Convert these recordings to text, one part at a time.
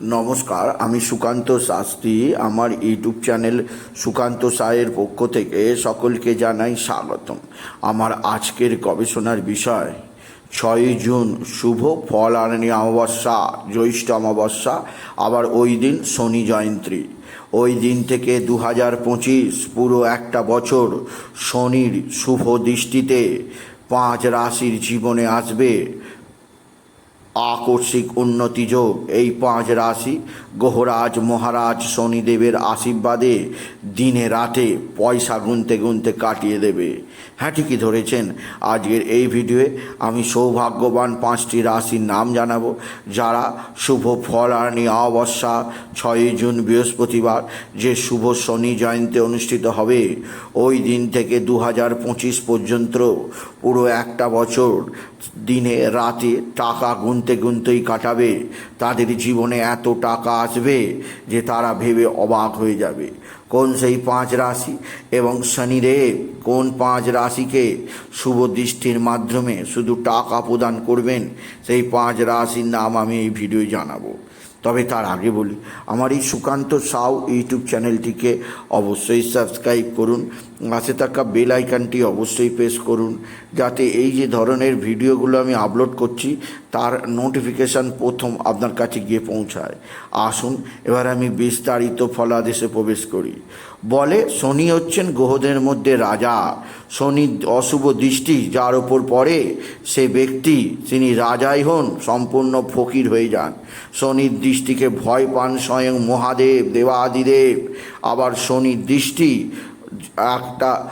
নমস্কার, আমি সুকান্ত শাস্ত্রী। আমার ইউটিউব চ্যানেল সুকান্ত সায়ের পক্ষ থেকে সকলকে জানাই স্বাগতম। আমার আজকের গবেষণার বিষয় ছয়ই জুন, শুভ ফল আননি অমাবস্যা, জ্যৈষ্ঠ অমাবস্যা, আবার ওই দিন শনি জয়ন্তী। ওই দিন থেকে দু হাজার পঁচিশ, পুরো একটা বছর শনির শুভ দৃষ্টিতে পাঁচ রাশির জীবনে আসবে। আকস্মিক উন্নতি যোগ। এই পাঁচ রাশি গ্রহরাজ মহারাজ, শনিদেবের আশীর্বাদে দিনে রাতে পয়সা গুনতে গুনতে কাটিয়ে দেবে। হ্যাঁ ঠিকই ধরেছেন। আজকের এই ভিডিওয়ে আমি সৌভাগ্যবান পাঁচটি রাশির নাম জানাব, যারা শুভ ফল আনি অমাবস্যা, ছয়ই জুন বৃহস্পতিবার, যে শুভ শনি জয়ন্তী অনুষ্ঠিত হবে, ওই দিন থেকে দু হাজার পঁচিশ পর্যন্ত পুরো একটা বছর দিনে রাতে টাকা গুনতে গুনতেই কাটাবে। তাদের জীবনে এত টাকা আসবে যে তারা ভেবে অবাক হয়ে যাবে। কোন সেই পাঁচ রাশি? এবং শনিদেব কোন পাঁচ রাশিকে শুভ দৃষ্টির মাধ্যমে শুধু টাকা প্রদান করবেন? সেই পাঁচ রাশির নাম আমি এই ভিডিও জানাব। তবে তার আগে বলি, আমার এই সুকান্ত সাউ ইউটিউব চ্যানেলটিকে অবশ্যই সাবস্ক্রাইব করুন। পাশে থাকা বেল আইকনটি অবশ্যই প্রেস করুন, যাতে এই যে ধরনের ভিডিওগুলো আমি আপলোড করছি, তার নোটিফিকেশান প্রথম আপনার কাছে গিয়ে পৌঁছায়। আসুন, এবার আমি বিস্তারিত ফলাদেশে প্রবেশ করি। বলে, শনি হচ্ছেন গ্রহদের মধ্যে রাজা। শনি অশুভ দৃষ্টি, যার ওপর পড়ে সে ব্যক্তি, তিনি রাজাই হন, সম্পূর্ণ ফকির হয়ে যান। শনির দৃষ্টিকে ভয় পান স্বয়ং মহাদেব, দেবাদিদেব। আবার শনির দৃষ্টি একটা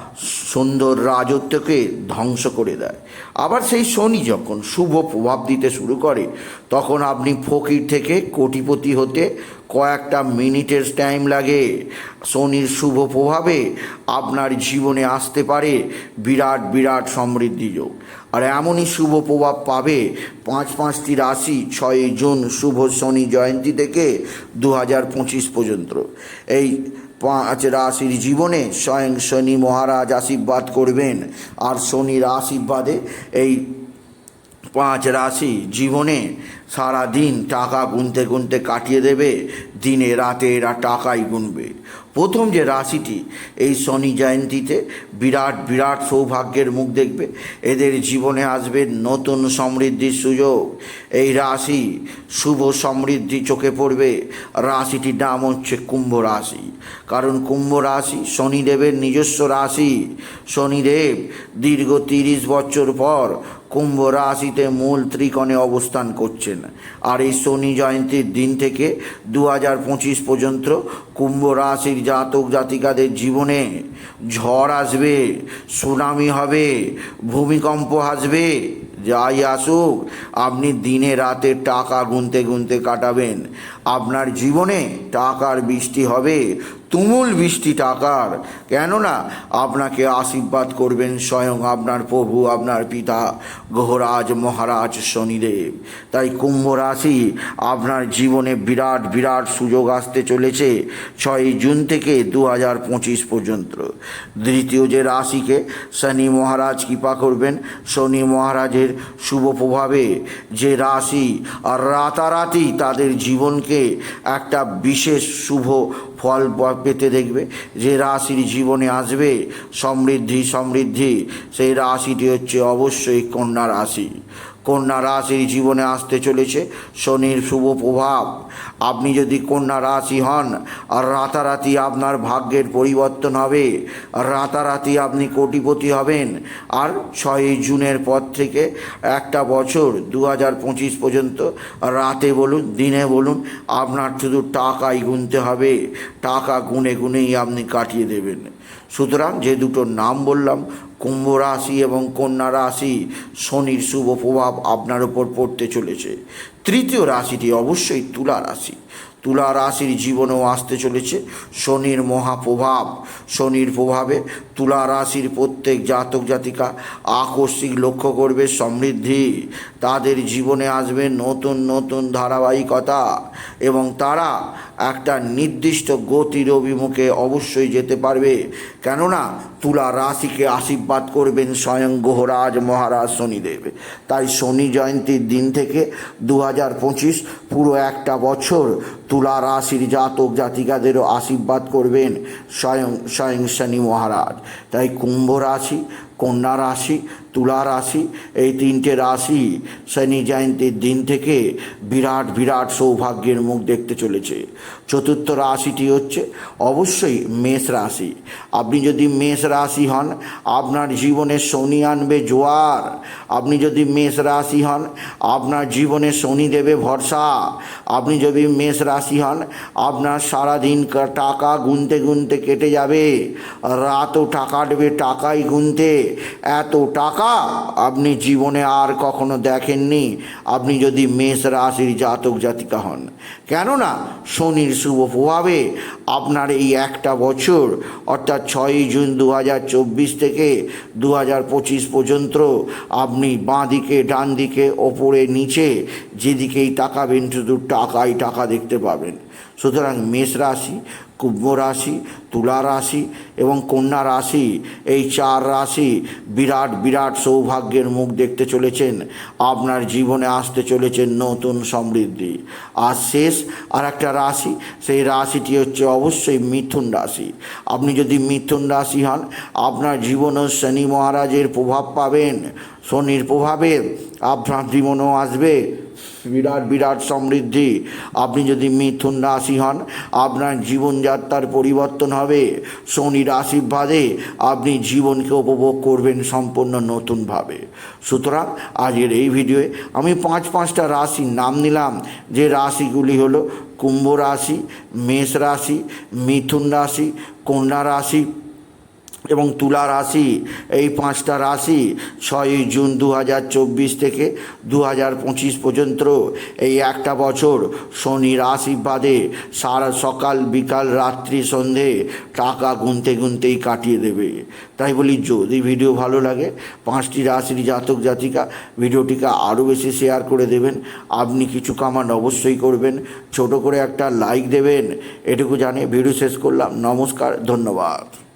সুন্দর রাজত্বকে ধ্বংস করে দেয়। আবার সেই শনি যখন শুভ প্রভাব দিতে শুরু করে, তখন আপনি ফকির থেকে কোটিপতি হতে কয়েকটা মিনিটের টাইম লাগে। শনির শুভ প্রভাবে আপনার জীবনে আসতে পারে বিরাট বিরাট সমৃদ্ধি যোগ। আর এমনই শুভ প্রভাব পাবে পাঁচ পাঁচটি রাশি ছয়ই জুন শুভ শনি জয়ন্তী থেকে দু হাজার পঁচিশ পর্যন্ত। এই পাঁচ রাশির জীবনে স্বয়ং শনি মহারাজ আশীর্বাদ করবেন। আর শনির আশীর্বাদে এই পাঁচ রাশি জীবনে সারা দিন টাকা গুনতে গুনতে কাটিয়ে দেবে। দিনে, রাতে এরা টাকাই গুনবে। প্রথম যে রাশিটি, এই শনি জয়ন্তীতে বিরাট বিরাট সৌভাগ্যের মুখ দেখবে। এদের জীবনে আসবে নতুন সমৃদ্ধির সুযোগ। এই রাশি শুভ সমৃদ্ধি চোখে পড়বে। রাশিটির নাম হচ্ছে কুম্ভ রাশি। কারণ কুম্ভ রাশি শনিদেবের নিজস্ব রাশি। শনিদেব দীর্ঘ তিরিশ বছর পর কুম্ভ রাশিতে মূল ত্রিকোণে অবস্থান করছেন। আর এই শনি জয়ন্তীর দিন থেকে দু হাজার পঁচিশ পর্যন্ত কুম্ভ রাশির জাতক জাতিকাদের জীবনে ঝড় আসবে, সুনামি হবে, ভূমিকম্প আসবে যাই আসুক, আপনি দিনে রাতে টাকা গুনতে গুনতে কাটাবেন। আপনার জীবনে টাকার বৃষ্টি হবে তুমুল বৃষ্টি টাকার। কেননা, আপনাকে আশীর্বাদ করবেন স্বয়ং আপনার প্রভু, আপনার পিতা গ্রহরাজ মহারাজ শনিদেব। তাই কুম্ভ রাশি আপনার জীবনে বিরাট বিরাট সুযোগ আসতে চলেছে ছয়ই জুন থেকে দু হাজার পঁচিশ পর্যন্ত। দ্বিতীয় যে রাশিকে শনি মহারাজ কৃপা করবেন, শনি মহারাজের শুভ প্রভাবে যে রাশি আর রাতারাতি তাদের জীবনকে একটা বিশেষ শুভ ফল পেতে দেখবে। যে রাশির জীবনে আসবে, সমৃদ্ধি সমৃদ্ধি, সেই রাশিটি হচ্ছে অবশ্যই কন্যা রাশি। কন্যা রাশির জীবনে আসতে চলেছে শনির শুভ প্রভাব। আপনি যদি কন্যা রাশি হন, আর রাতারাতি আপনার ভাগ্যের পরিবর্তন হবে। রাতারাতি আপনি কোটিপতি হবেন। আর ছয়ই জুনের পর থেকে একটা বছর দু হাজার পঁচিশ পর্যন্ত রাতে বলুন, দিনে বলুন, আপনার শুধু টাকাই গুনতে হবে। টাকা গুনে গুনেই আপনি কাটিয়ে দেবেন। সুতরাং যে দুটো নাম বললাম কুম্ভ রাশি এবং কন্যা রাশি শনির শুভ প্রভাব আপনার উপর পড়তে চলেছে। তৃতীয় রাশিটি অবশ্যই তুলা রাশি। তুলা রাশির জীবনেও আসতে চলেছে শনির মহাপ্রভাব শনির প্রভাবে তুলা রাশির প্রত্যেক জাতক জাতিকা আকস্মিক লক্ষ্য করবে সমৃদ্ধি। তাদের জীবনে আসবে নতুন নতুন ধারাবাহিকতা এবং তারা একটা নির্দিষ্ট গতির অভিমুখে অবশ্যই যেতে পারবে। কেননা তুলা রাশিকে আশীর্বাদ করবেন স্বয়ং গ্রহরাজ মহারাজ শনিদেব। তাই শনি জয়ন্তীর দিন থেকে দু পঁচিশ পুরো একটা বছর তুলা রাশির জাতক জাতিকাদেরও আশীর্বাদ করবেন স্বয়ং স্বয়ং শনি মহারাজ। তাই কুম্ভ রাশি কন্যা রাশি, তুলা রাশি, এই তিনটে রাশি শনি জয়ন্তীর দিন থেকে বিরাট বিরাট সৌভাগ্যের মুখ দেখতে চলেছে। চতুর্থ রাশিটি হচ্ছে অবশ্যই মেষ রাশি। আপনি যদি মেষ রাশি হন, আপনার জীবনে শনি আনবে জোয়ার। আপনি যদি মেষ রাশি হন, আপনার জীবনে শনি দেবে ভরসা। আপনি যদি মেষ রাশি হন, আপনার সারাদিন টাকা গুনতে গুনতে কেটে যাবে। রাতও টাকা দেবে, টাকাই গুনতে। এত টাকা আপনি জীবনে আর কখনো দেখেননি। আপনি যদি মেষ রাশির জাতক জাতিকা হন। কেননা শনির শুভ প্রভাবে আপনার এই একটা বছর, অর্থাৎ ছয়ই জুন দু হাজার চব্বিশ থেকে দু হাজার পঁচিশ পর্যন্ত আপনি বাঁ দিকে ডান দিকে ওপরে, নিচে যেদিকেই তাকাবেন, শুধু টাকাই টাকা দেখতে পাবেন। সুতরাং মেষ রাশি, কুম্ভ রাশি, তুলা রাশি এবং কন্যা রাশি, এই চার রাশি বিরাট বিরাট সৌভাগ্যের মুখ দেখতে চলেছেন। আপনার জীবনে আসতে চলেছেন নতুন সমৃদ্ধি। আর শেষ আর একটা রাশি, সেই রাশিটি হচ্ছে অবশ্যই মিথুন রাশি। আপনি যদি মিথুন রাশি হন, আপনার জীবনেও শনি মহারাজের প্রভাব পাবেন। শনির প্রভাবে আপনার জীবনেও আসবে। বিরাট বিরাট সমৃদ্ধি। আপনি যদি মিথুন রাশি হন, আপনার জীবনযাত্রার পরিবর্তন হবে। শনির আশীর্বাদে আপনি জীবনকে উপভোগ করবেন সম্পূর্ণ নতুনভাবে। সুতরাং আজকের এই ভিডিওয়ে আমি পাঁচ পাঁচটা রাশির নাম নিলাম। যে রাশিগুলি হলো কুম্ভ রাশি, মেষ রাশি, মিথুন রাশি, কন্যা রাশি এবং তুলা রাশি, এই পাঁচটা রাশি ছয়ই জুন দু হাজার চব্বিশ থেকে দু হাজার পঁচিশ পর্যন্ত এই একটা বছর শনির আশীর্বাদে সারা সকাল, বিকাল, রাত্রি, সন্ধে টাকা গুনতে গুনতেই কাটিয়ে দেবে। তাই বলি, যদি ভিডিও ভালো লাগে, পাঁচটি রাশির জাতক জাতিকা ভিডিওটিকে আরও বেশি শেয়ার করে দেবেন। আপনি কিছু কামান অবশ্যই করবেন। ছোট করে একটা লাইক দেবেন। এটুকু জানিয়ে ভিডিও শেষ করলাম। নমস্কার, ধন্যবাদ।